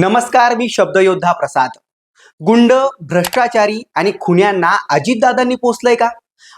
नमस्कार मी शब्दयोद्धा प्रसाद. गुंड भ्रष्टाचारी आणि खुन्यांना अजितदादांनी पोचलंय का?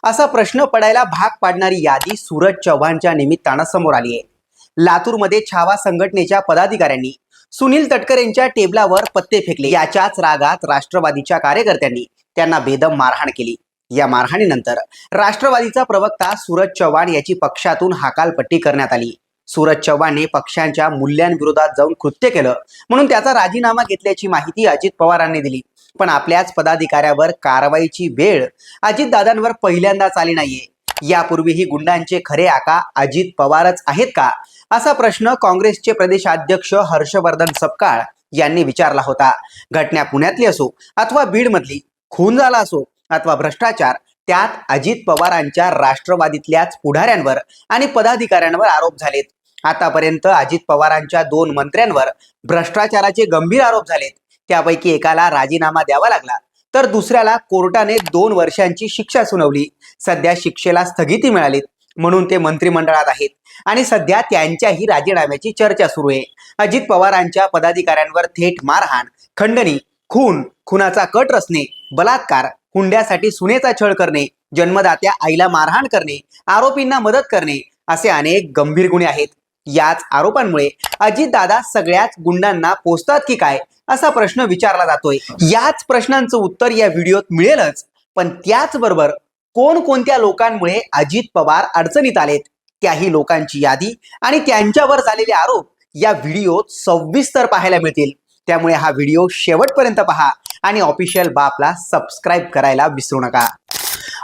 असा प्रश्न पडायला भाग पाडणारी यादी सूरज चव्हाणच्या निमित्तानं समोर आली आहे लातूरमध्ये छावा संघटनेच्या पदाधिकाऱ्यांनी सुनील तटकरेंच्या टेबलावर पत्ते फेकले. याच्याच रागात राष्ट्रवादीच्या कार्यकर्त्यांनी त्यांना बेदम मारहाण केली. या मारहाणीनंतर राष्ट्रवादीचा प्रवक्ता सूरज चव्हाण याची पक्षातून हाकालपट्टी करण्यात आली. सूरज चव्हाणने पक्षांच्या मूल्यांविरोधात जाऊन कृत्य केलं. म्हणून त्याचा राजीनामा घेतल्याची माहिती अजित पवारांनी दिली. पण आपल्याच पदाधिकाऱ्यावर कारवाईची वेळ अजितदादांवर पहिल्यांदाच आली नाहीये. यापूर्वीही गुंडांचे खरे आका अजित पवारच आहेत का? असा प्रश्न काँग्रेसचे प्रदेशाध्यक्ष हर्षवर्धन सपकाळ यांनी विचारला होता. घटना पुण्यातली असो अथवा बीडमधली खून झाला असो अथवा भ्रष्टाचार त्यात अजित पवारांच्या राष्ट्रवादीतल्याच पुढाऱ्यांवर आणि पदाधिकाऱ्यांवर आरोप झालेत. आतापर्यंत अजित पवारांच्या दोन मंत्र्यांवर भ्रष्टाचाराचे गंभीर आरोप झालेत. त्यापैकी एकाला राजीनामा द्यावा लागला. तर दुसऱ्याला कोर्टाने दोन वर्षांची शिक्षा सुनावली. सध्या शिक्षेला स्थगिती मिळाली म्हणून ते मंत्रिमंडळात आहेत. आणि सध्या त्यांच्याही राजीनाम्याची चर्चा सुरू आहे. अजित पवारांच्या पदाधिकाऱ्यांवर थेट मारहाण खंडणी खून खुनाचा कट रचणे बलात्कार हुंड्यासाठी सुनेचा छळ करणे जन्मदात्या आईला मारहाण करणे आरोपींना मदत करणे असे अनेक गंभीर गुन्हे आहेत. याच आरोपांमुळे अजितदादा सगळ्याच गुंडांना पोचतात की काय असा प्रश्न विचारला जातोय. याच प्रश्नांचं उत्तर या व्हिडिओत मिळेलच. पण त्याचबरोबर कोणकोणत्या लोकांमुळे अजित पवार अडचणीत आलेत त्याही लोकांची यादी आणि त्यांच्यावर झालेले आरोप या व्हिडिओत सविस्तर पाहायला मिळतील. त्यामुळे हा व्हिडिओ शेवटपर्यंत पहा आणि ऑफिशियल बापला सबस्क्राईब करायला विसरू नका.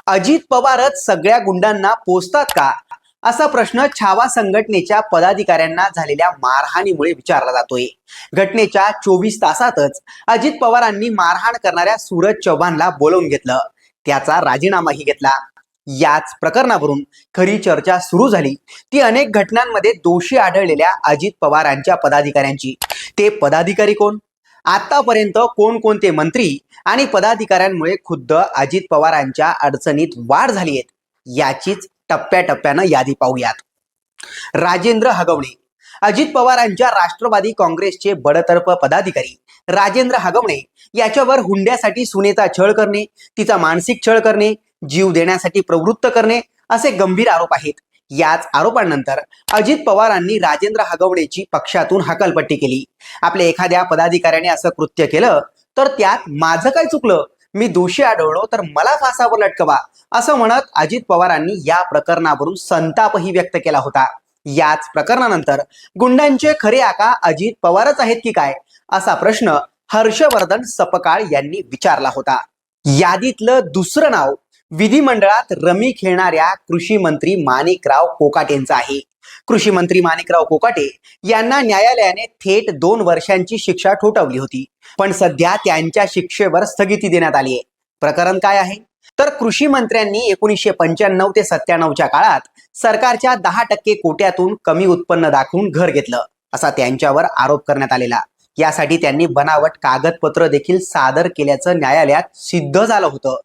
अजित पवारच सगळ्या गुंडांना पोचतात का? असा प्रश्न छावा संघटनेच्या पदाधिकाऱ्यांना झालेल्या मारहाणीमुळे विचारला जातोय. घटनेच्या चोवीस तासातच अजित पवारांनी मारहाण करणाऱ्या सूरज चव्हाणला बोलवून घेतलं. त्याचा राजीनामाही घेतला. याच प्रकरणावरून खरी चर्चा सुरू झाली. ती अनेक घटनांमध्ये दोषी आढळलेल्या अजित पवारांच्या पदाधिकाऱ्यांची. ते पदाधिकारी कोण? आतापर्यंत कोणकोणते मंत्री आणि पदाधिकाऱ्यांमुळे खुद्द अजित पवारांच्या अडचणीत वाढ झाली आहे? याचीच टप्प्याटप्प्यानं यादी पाहूयात. राजेंद्र हगवणे. अजित पवारांच्या राष्ट्रवादी काँग्रेसचे बडतर्फ पदाधिकारी. राजेंद्र हगवणे याच्यावर हुंड्यासाठी सुनेचा छळ करणे तिचा मानसिक छळ करणे जीव देण्यासाठी प्रवृत्त करणे असे गंभीर आरोप आहेत. याच आरोपांनंतर अजित पवारांनी राजेंद्र हगवणेची पक्षातून हकालपट्टी केली. आपल्या एखाद्या पदाधिकाऱ्याने असं कृत्य केलं तर त्यात माझं काय चुकलं? मी दोषी आढळलो तर मला फासावर लटकवा असं म्हणत अजित पवारांनी या प्रकरणावरून संतापही व्यक्त केला होता. याच प्रकरणानंतर गुंडांचे खरे आका अजित पवारच आहेत की काय असा प्रश्न हर्षवर्धन सपकाळ यांनी विचारला होता. यादीतलं दुसरं नाव विधिमंडळात रमी खेळणाऱ्या कृषी मंत्री माणिकराव कोकाटेंचा आहे. कृषी मंत्री माणिकराव कोकाटे यांना न्यायालयाने थेट दोन वर्षांची शिक्षा ठोठावली होती. पण सध्या त्यांच्या शिक्षेवर स्थगिती देण्यात आली आहे. प्रकरण काय आहे? तर कृषी मंत्र्यांनी एकोणीसशे पंच्याण्णव ते सत्त्याण्णवच्या काळात सरकारच्या दहा टक्के कोट्यातून कमी उत्पन्न दाखवून घर घेतलं असा त्यांच्यावर आरोप करण्यात आलेला. यासाठी त्यांनी बनावट कागदपत्र देखील सादर केल्याचं न्यायालयात सिद्ध झालं होतं.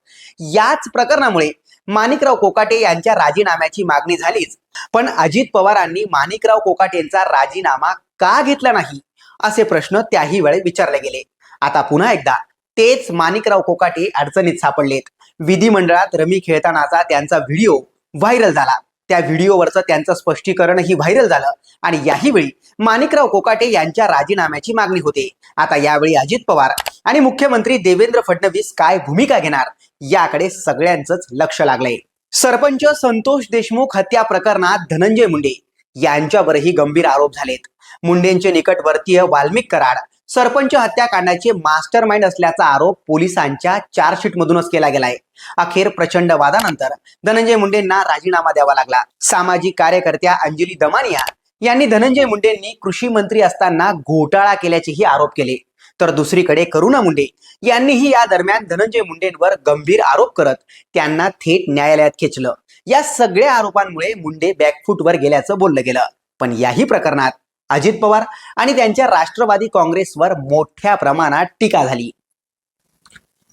याच प्रकरणामुळे माणिकराव कोकाटे यांच्या राजीनाम्याची मागणी झालीच. पण अजित पवारांनी माणिकराव कोकाटेंचा राजीनामा का घेतला नाही असे प्रश्न त्याही वेळी विचारले गेले. आता पुन्हा एकदा तेच माणिकराव कोकाटे अडचणीत सापडलेत. विधिमंडळात रमी खेळतानाचा त्यांचा व्हिडिओ व्हायरल झाला. त्या व्हिडिओवरचं त्यांचं स्पष्टीकरणही व्हायरल झालं. आणि याही वेळी माणिकराव कोकाटे यांच्या राजीनाम्याची मागणी होते. आता यावेळी अजित पवार आणि मुख्यमंत्री देवेंद्र फडणवीस काय भूमिका घेणार? याकडे सगळ्यांचंच लक्ष लागलंय. सरपंच संतोष देशमुख हत्या प्रकरणात धनंजय मुंडे यांच्यावरही गंभीर आरोप झालेत. मुंडेंचे निकटवर्तीय वाल्मिक कराड सरपंच हत्याकांडाचे मास्टर माइंड असल्याचा आरोप पोलिसांच्या चार्जशीट मधूनच केला गेलाय. अखेर प्रचंड वादानंतर धनंजय मुंडेंना राजीनामा द्यावा लागला. सामाजिक कार्यकर्त्या अंजली दमानिया यांनी धनंजय मुंडेंनी कृषी मंत्री असताना घोटाळा केल्याचेही आरोप केले. तर दुसरीकडे करुणा मुंडे यांनीही या दरम्यान धनंजय मुंडेंवर गंभीर आरोप करत त्यांना थेट न्यायालयात खेचलं. या सगळ्या आरोपांमुळे मुंडे बॅकफूटवर गेल्याचं बोललं गेलं. पण याही प्रकरणात अजित पवार आणि त्यांच्या राष्ट्रवादी काँग्रेसवर मोठ्या प्रमाणात टीका झाली.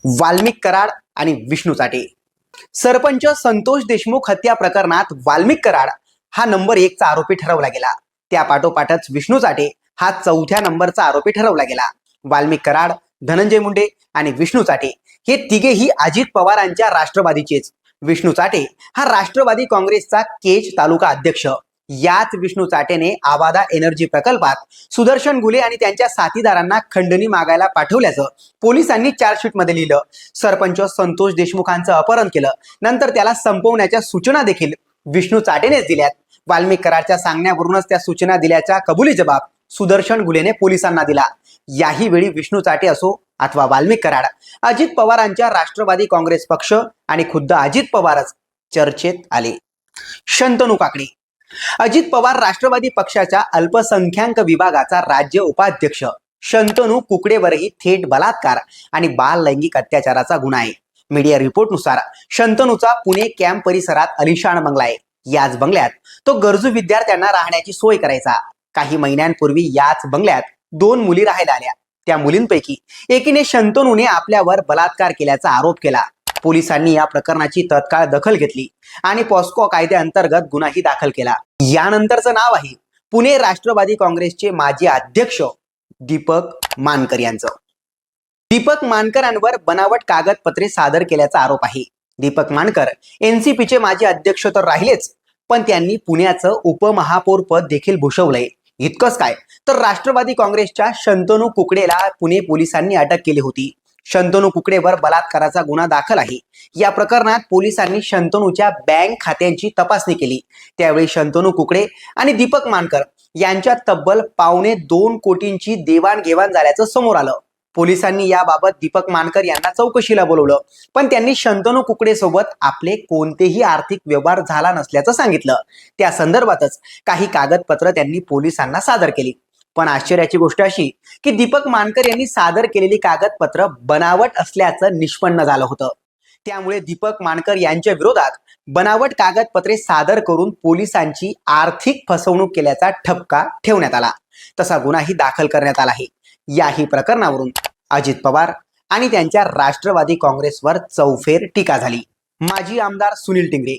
वाल्मिक कराड आणि विष्णू चाटे. सरपंच संतोष देशमुख हत्या प्रकरणात वाल्मिक कराड हा नंबर एकचा आरोपी ठरवला गेला. त्या पाठोपाठच विष्णू चाटे हा चौथ्या नंबरचा आरोपी ठरवला गेला. वाल्मिक कराड धनंजय मुंडे आणि विष्णू चाटे हे तिघेही अजित पवारांच्या राष्ट्रवादीचेच. विष्णू चाटे हा राष्ट्रवादी काँग्रेसचा केज तालुका अध्यक्ष. याच विष्णू चाटेने आवादा एनर्जी प्रकल्पात सुदर्शन गुले आणि त्यांच्या साथीदारांना खंडणी मागायला पाठवल्याचं पोलिसांनी चार्जशीटमध्ये लिहिलं. सरपंच संतोष देशमुखांचं अपहरण केलं. नंतर त्याला संपवण्याच्या सूचना देखील विष्णू चाटेनेच दिल्यात. वाल्मिक कराडच्या सांगण्यावरूनच त्या सूचना दिल्याचा कबुली जबाब सुदर्शन गुलेने पोलिसांना दिला. याही वेळी विष्णू चाटे असो अथवा वाल्मिक कराड अजित पवारांच्या राष्ट्रवादी काँग्रेस पक्ष आणि खुद्द अजित पवारच चर्चेत आले. शंतनू काकडे अजित पवार राष्ट्रवादी पक्षाच्या अल्पसंख्याक विभागाचा राज्य उपाध्यक्ष. शंतनू कुकडेवरही थेट बलात्कार आणि बाल लैंगिक अत्याचाराचा गुन्हा आहे. मीडिया रिपोर्टनुसार शंतनूचा पुणे कॅम्प परिसरात अलिशान बंगला आहे. याच बंगल्यात तो गरजू विद्यार्थ्यांना राहण्याची सोय करायचा. काही महिन्यांपूर्वी याच बंगल्यात दोन मुली राहायला आल्या. त्या मुलींपैकी एकीने शंतनूने आपल्यावर बलात्कार केल्याचा आरोप केला. पोलिसांनी या प्रकरणाची तत्काळ दखल घेतली आणि पॉस्को कायद्याअंतर्गत गुन्हाही दाखल केला. यानंतरचं नाव आहे पुणे राष्ट्रवादी काँग्रेसचे माजी अध्यक्ष दीपक मानकर यांचं. दीपक मानकरांवर बनावट कागदपत्रे सादर केल्याचा आरोप आहे. दीपक मानकर एनसीपीचे माजी अध्यक्ष तर राहिलेच पण त्यांनी पुण्याचं उपमहापौर पद देखील भूषवलंय. इतकंच काय तर राष्ट्रवादी काँग्रेसच्या शंतनू कुकडेला पुणे पोलिसांनी अटक केली होती. शंतनू कुकडेवर बलात्काराचा गुन्हा दाखल आहे. या प्रकरणात पोलिसांनी शंतनूच्या बँक खात्यांची तपासणी केली. त्यावेळी शंतनू कुकडे आणि दीपक मानकर यांच्या तब्बल पावणे दोन कोटींची देवाणघेवाण झाल्याचं समोर आलं. पोलिसांनी याबाबत दीपक मानकर यांना चौकशीला बोलवलं. पण त्यांनी शंतनू कुकडे सोबत आपले कोणतेही आर्थिक व्यवहार झाला नसल्याचं सांगितलं. त्या संदर्भातच काही कागदपत्र त्यांनी पोलिसांना सादर केली. पण आश्चर्याची गोष्ट अशी की दीपक मानकर यांनी सादर केलेली कागदपत्र बनावट असल्याचं निष्पन्न झालं होतं. त्यामुळे दीपक मानकर यांच्या विरोधात बनावट कागदपत्रे सादर करून पोलिसांची आर्थिक फसवणूक केल्याचा ठपका ठेवण्यात आला. तसा गुन्हाही दाखल करण्यात आला आहे. याही प्रकरणावरून अजित पवार आणि त्यांच्या राष्ट्रवादी काँग्रेसवर चौफेर टीका झाली. माजी आमदार सुनील टिंगरे.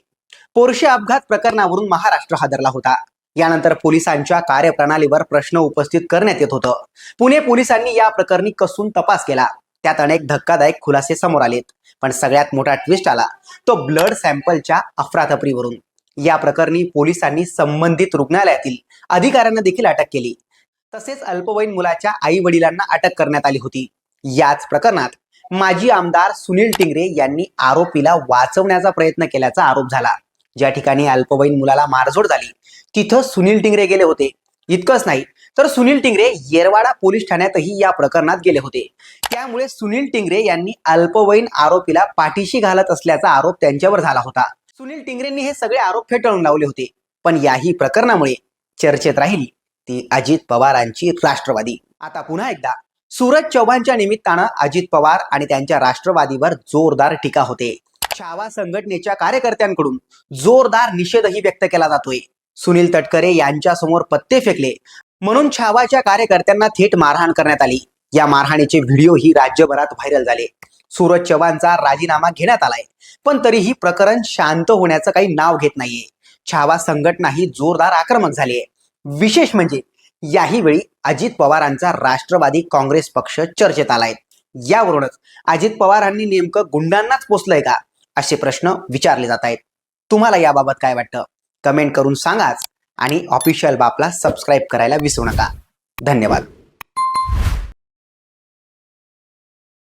पोरशे अपघात प्रकरणावरून महाराष्ट्र हादरला होता. यानंतर पोलिसांच्या कार्यप्रणालीवर प्रश्न उपस्थित करण्यात येत होतं. पुणे पोलिसांनी या प्रकरणी कसून तपास केला. त्यात अनेक धक्कादायक खुलासे समोर आलेत. पण सगळ्यात मोठा ट्विस्ट आला. तो ब्लड सॅम्पलच्या अफरातफरीवरून. या प्रकरणी पोलिसांनी संबंधित रुग्णालयातील अधिकाऱ्यांना देखील अटक केली. तसेच अल्पवयीन मुलाच्या आई वडिलांना अटक करण्यात आली होती. याच प्रकरणात माजी आमदार सुनील टिंगरे यांनी आरोपीला वाचवण्याचा प्रयत्न केल्याचा आरोप झाला. ज्या ठिकाणी अल्पवयीन मुलाला मारझोड झाली तिथं सुनील टिंगरे गेले होते. इतकंच नाही तर सुनील टिंगरे येरवाडा पोलीस ठाण्यातही या प्रकरणात गेले होते. त्यामुळे सुनील टिंगरे यांनी अल्पवयीन आरोपीला पाठीशी घालत असल्याचा आरोप त्यांच्यावर झाला होता. सुनील टिंगरेंनी हे सगळे आरोप फेटाळून लावले होते पण याही प्रकरणामुळे चर्चेत राहिली ती अजित पवारांची राष्ट्रवादी. आता पुन्हा एकदा सूरज चव्हाणच्या निमित्तानं अजित पवार आणि त्यांच्या राष्ट्रवादीवर जोरदार टीका होते. छावा संघटनेच्या कार्यकर्त्यांकडून जोरदार निषेधही व्यक्त केला जातोय. सुनील तटकरे यांच्या समोर पत्ते फेकले. म्हणून छावाच्या कार्यकर्त्यांना थेट मारहाण करण्यात आली. या मारहाणीचे व्हिडिओही राज्यभरात व्हायरल झाले. सूरज चव्हाणचा राजीनामा घेण्यात आलाय. पण तरीही प्रकरण शांत होण्याचं काही नाव घेत नाहीये. छावा संघटना ही जोरदार आक्रमक झाली आहे विशेष म्हणजे याही वेळी अजित पवारांचा राष्ट्रवादी काँग्रेस पक्ष चर्चेत आलाय. यावरूनच अजित पवारांनी नेमकं गुंडांनाच पोचलंय का? असे प्रश्न विचारले जात आहेत. तुम्हाला याबाबत काय वाटतं? कमेंट करून सांगाच आणि ऑफिशियल बापला सबस्क्राईब करायला विसरू नका. धन्यवाद.